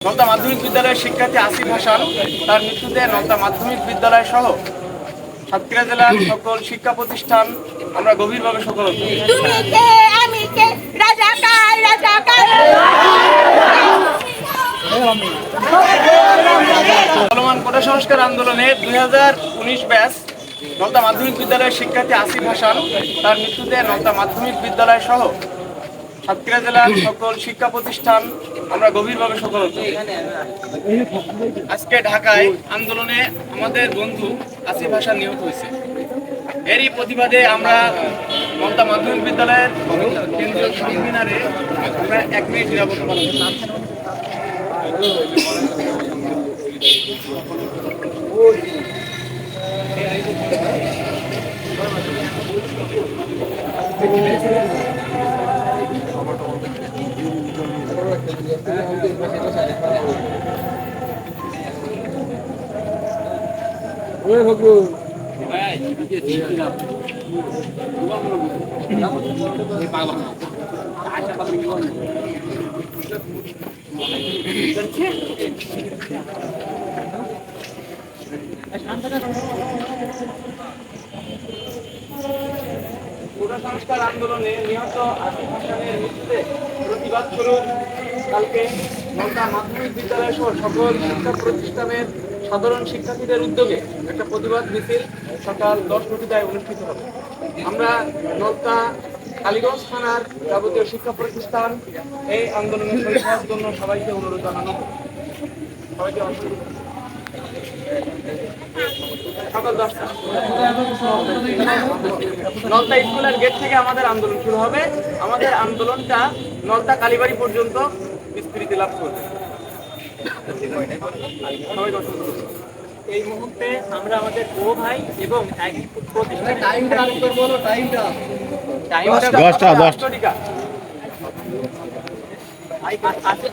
নলতা মাধ্যমিক বিদ্যালয়ের শিক্ষার্থী আসিফ হাসান তার মৃত্যুতে নলতা মাধ্যমিক বিদ্যালয় সহ সাতক্ষীরা জেলার সকল শিক্ষা প্রতিষ্ঠান আমরা গভীরভাবে রাজাকার চলমান কোটা সংস্কার আন্দোলনে দুই হাজার উনিশ ব্যাচ নলতা মাধ্যমিক বিদ্যালয়ের শিক্ষার্থী আসিফ হাসান তার মৃত্যুতে নলতা মাধ্যমিক বিদ্যালয় সহ সাতক্ষীরা জেলার সকল শিক্ষা প্রতিষ্ঠান আমরা গভীরভাবে শোকনত আজকে ঢাকায় আন্দোলনে আমাদের বন্ধু আসিফ হাসান নিহত হয়েছে। এরই প্রতিবাদে আমরা মমতা মাধ্যমিক বিদ্যালয়ের কেন্দ্রীয় সংবিধানে আমরা এক মিনিট নিরাপত্তা পালন করলাম। কোটা সংস্কার আন্দোলনে নিহত আসিফ হাসানের মৃত্যুতে প্রতিবাদ স্বরূপ কালকে নলতা মাধ্যমিক বিদ্যালয় সহ সকল শিক্ষা প্রতিষ্ঠানের সাধারণ শিক্ষার্থীদের উদ্যোগে একটা প্রতিবাদ মিছিল সকাল দশ ঘটিকায় অনুষ্ঠিত হবে। আমরা নলতা কালীগঞ্জ থানার যাবতীয় শিক্ষা প্রতিষ্ঠান এই আন্দোলনে শরীর জন্য সবাইকে অনুরোধ জানানো। সবাইকে। সকাল নলতা স্কুলের গেট থেকে আমাদের আন্দোলন শুরু হবে। আমাদের আন্দোলনটা নলতা কালীবাড়ি পর্যন্ত বিস্তৃতি লাভ করবে। এই মুহূর্তে আমরা আমাদের গো ভাই এবং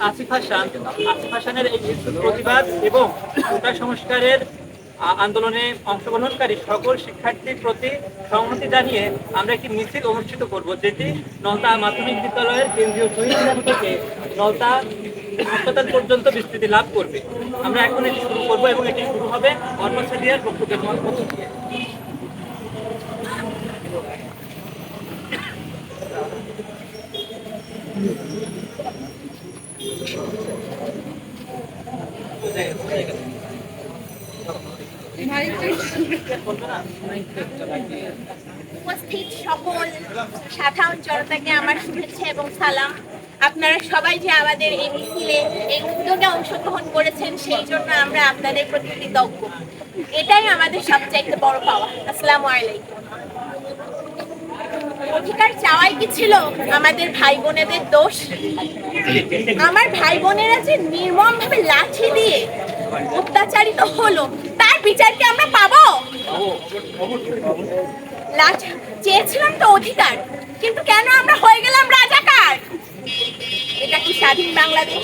আসিফ হাসান আসিফ হাসানের এই প্রতিবাদ এবং কোটা সংস্কারের আন্দোলনে অংশগ্রহণকারী সকল শিক্ষার্থীর প্রতি সংহতি জানিয়ে আমরা একটি মিছিল অনুষ্ঠিত করব, যেটি নলতা মাধ্যমিক বিদ্যালয়ের কেন্দ্রীয় শহীদ থেকে নলতা হাসপাতাল পর্যন্ত বিস্তৃতি লাভ করবে। আমরা এখন এটি শুরু করব এবং এটি শুরু হবে কর্মচারীর বক্তব্যের মধ্য উপস্থিত সকল সাধারণ জনতাকে আমার শুভেচ্ছা এবং সালাম। আপনারা সবাই যে আমাদের এই মিছিলে এই উদ্যোগে অংশগ্রহণ করেছেন, সেই জন্য আমরা আপনাদের প্রতি কৃতজ্ঞ। এটাই আমাদের সবচাইতে বড় পাওয়া। আসসালামু আলাইকুম। অধিকার চাওয়াই কি ছিল? আমাদের ভাই বোনেদের দোষ। আমার ভাই বোনেরা যে নির্মম ভাবে লাঠি দিয়ে অত্যাচারিত হলো, তার বিচার কি আমরা পাবো? চেয়েছিলাম তো অধিকার, কিন্তু কেন আমরা হয়ে গেলাম রাজাকার? এটা কি স্বাধীন বাংলাদেশ?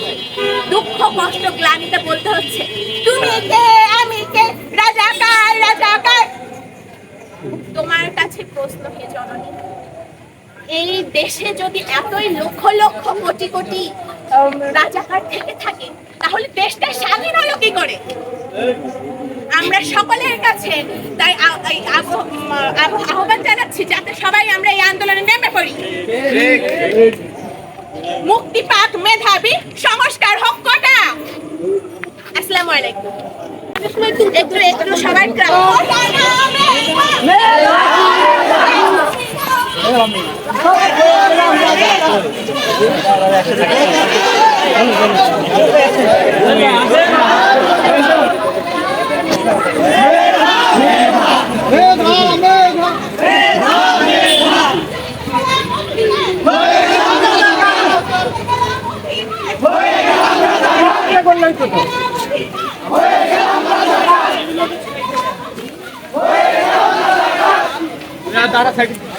দুঃখ, কষ্ট, গ্লানিতে বলতে হচ্ছে। তুমি কে? আমি কে? রাজাকার রাজাকার। তোমার কাছে প্রশ্ন হে জননী, এই দেশে যদি এতই লক্ষ লক্ষ, কোটি কোটি রাজাকার থেকে থাকে, তাহলে দেশটা স্বাধীন হলো কি করে? আমরা সকলের কাছে তাই আহ্বান জানাচ্ছি যাতে সবাই আমরা এই আন্দোলনে নেমে পড়ি। মুক্তি পাক মেধাবী সংস্কার হোক কটা? আসসালামু আলাইকুম। একটু একটু একটু সবাই দাঁড়া সাইড